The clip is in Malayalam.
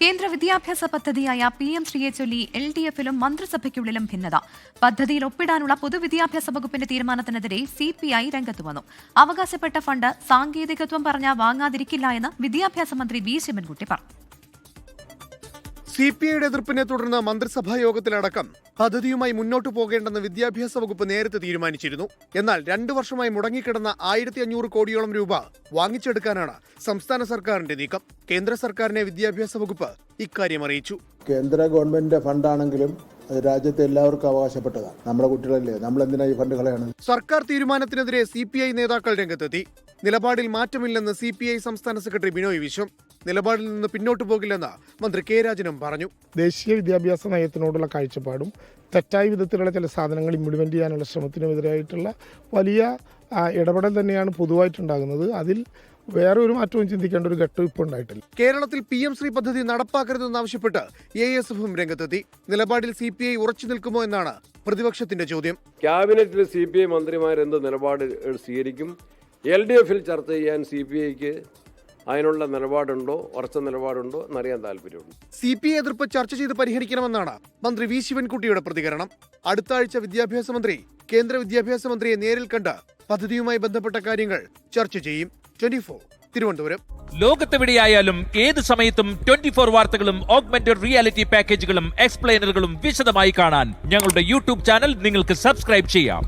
കേന്ദ്ര വിദ്യാഭ്യാസ പദ്ധതിയായ പി എം ശ്രീയെ ചൊല്ലി എൽ ഡി എഫിലും മന്ത്രിസഭയ്ക്കുള്ളിലും ഭിന്നത. പദ്ധതിയിൽ ഒപ്പിടാനുള്ള പൊതുവിദ്യാഭ്യാസ വകുപ്പിന്റെ തീരുമാനത്തിനെതിരെ സി പി ഐ രംഗത്ത് വന്നു. അവകാശപ്പെട്ട ഫണ്ട് സാങ്കേതികത്വം പറഞ്ഞ വാങ്ങാതിരിക്കില്ല എന്ന് വിദ്യാഭ്യാസ മന്ത്രി വി ശിവൻകുട്ടി പറഞ്ഞു. സി പി ഐയുടെ എതിർപ്പിനെ തുടർന്ന് മന്ത്രിസഭാ യോഗത്തിലടക്കം പദ്ധതിയുമായി മുന്നോട്ടു പോകേണ്ടെന്ന് വിദ്യാഭ്യാസ വകുപ്പ് നേരത്തെ തീരുമാനിച്ചിരുന്നു. എന്നാൽ രണ്ടു വർഷമായി മുടങ്ങിക്കിടന്ന ആയിരത്തി അഞ്ഞൂറ് കോടിയോളം രൂപ വാങ്ങിച്ചെടുക്കാനാണ് സംസ്ഥാന സർക്കാരിന്റെ നീക്കം. കേന്ദ്ര സർക്കാരിനെ വിദ്യാഭ്യാസ വകുപ്പ് ഇക്കാര്യം അറിയിച്ചു. കേന്ദ്ര ഗവൺമെന്റിന്റെ ഫണ്ടാണെങ്കിലും അത് രാജ്യത്തെ എല്ലാവർക്കും അവകാശപ്പെട്ടതാണ്. നമ്മുടെ കുട്ടികളല്ലേ? നമ്മൾ എന്തിനാ ഈ ഫണ്ട് കളയാണ് സർക്കാർ തീരുമാനത്തിനെതിരെ സി പി ഐ നേതാക്കൾ രംഗത്തെത്തി. നിലപാടിൽ മാറ്റമില്ലെന്ന് സി പി ഐ സംസ്ഥാന സെക്രട്ടറി ബിനോയ് വിശ്വം. നിലപാടിൽ നിന്ന് പിന്നോട്ട് പോകില്ലെന്ന് മന്ത്രി കെ രാജനും പറഞ്ഞു. ദേശീയ വിദ്യാഭ്യാസ നയത്തിനോടുള്ള കാഴ്ചപ്പാടും തെറ്റായ വിധത്തിലുള്ള ചില സാധനങ്ങൾ ഇംപ്ലിമെന്റ് ചെയ്യാനുള്ള ശ്രമത്തിനുമെതിരായിട്ടുള്ള വലിയ ഇടപെടൽ തന്നെയാണ് പൊതുവായിട്ടുണ്ടാകുന്നത്. അതിൽ വേറെ ഒരു മാറ്റവും ചിന്തിക്കേണ്ട ഒരു ഘട്ടം ഇപ്പോൾ ഉണ്ടായിട്ടില്ല. കേരളത്തിൽ പി എം ശ്രീ പദ്ധതി നടപ്പാക്കരുതെന്നാവശ്യപ്പെട്ട് എ എസ് എഫും രംഗത്തെത്തി. നിലപാടിൽ സി പി ഐ ഉറച്ചു നിൽക്കുമോ എന്നാണ് പ്രതിപക്ഷത്തിന്റെ ചോദ്യം. ക്യാബിനറ്റിൽ സി പി ഐ മന്ത്രിമാരെന്ത് നിലപാട് സ്വീകരിക്കും? എൽ ഡി എഫിൽ ചർച്ച ചെയ്യാൻ സി പി ഐക്ക് അതിനുള്ള നിലപാടുണ്ടോ ഉറച്ച നിലപാടുണ്ടോ എന്നറിയാൻ താല്പര്യമുണ്ട്. സി പി ഐ എതിർപ്പ് ചർച്ച ചെയ്ത് പരിഹരിക്കണമെന്നാണ് മന്ത്രി വി ശിവൻകുട്ടിയുടെ പ്രതികരണം. അടുത്ത ആഴ്ച വിദ്യാഭ്യാസ മന്ത്രി കേന്ദ്ര വിദ്യാഭ്യാസ മന്ത്രിയെ നേരിൽ കണ്ട് പദ്ധതിയുമായി ബന്ധപ്പെട്ട കാര്യങ്ങൾ ചർച്ച ചെയ്യും. Twenty four Thiruvananthapuram. ലോകത്തെവിടെയായാലും ഏത് സമയത്തും ട്വന്റി ഫോർ വാർത്തകളും ഓഗ്മെന്റഡ് റിയാലിറ്റി പാക്കേജുകളും എക്സ്പ്ലെയിനറുകളും വിശദമായി കാണാൻ ഞങ്ങളുടെ യൂട്യൂബ് ചാനൽ നിങ്ങൾക്ക് സബ്സ്ക്രൈബ് ചെയ്യാം.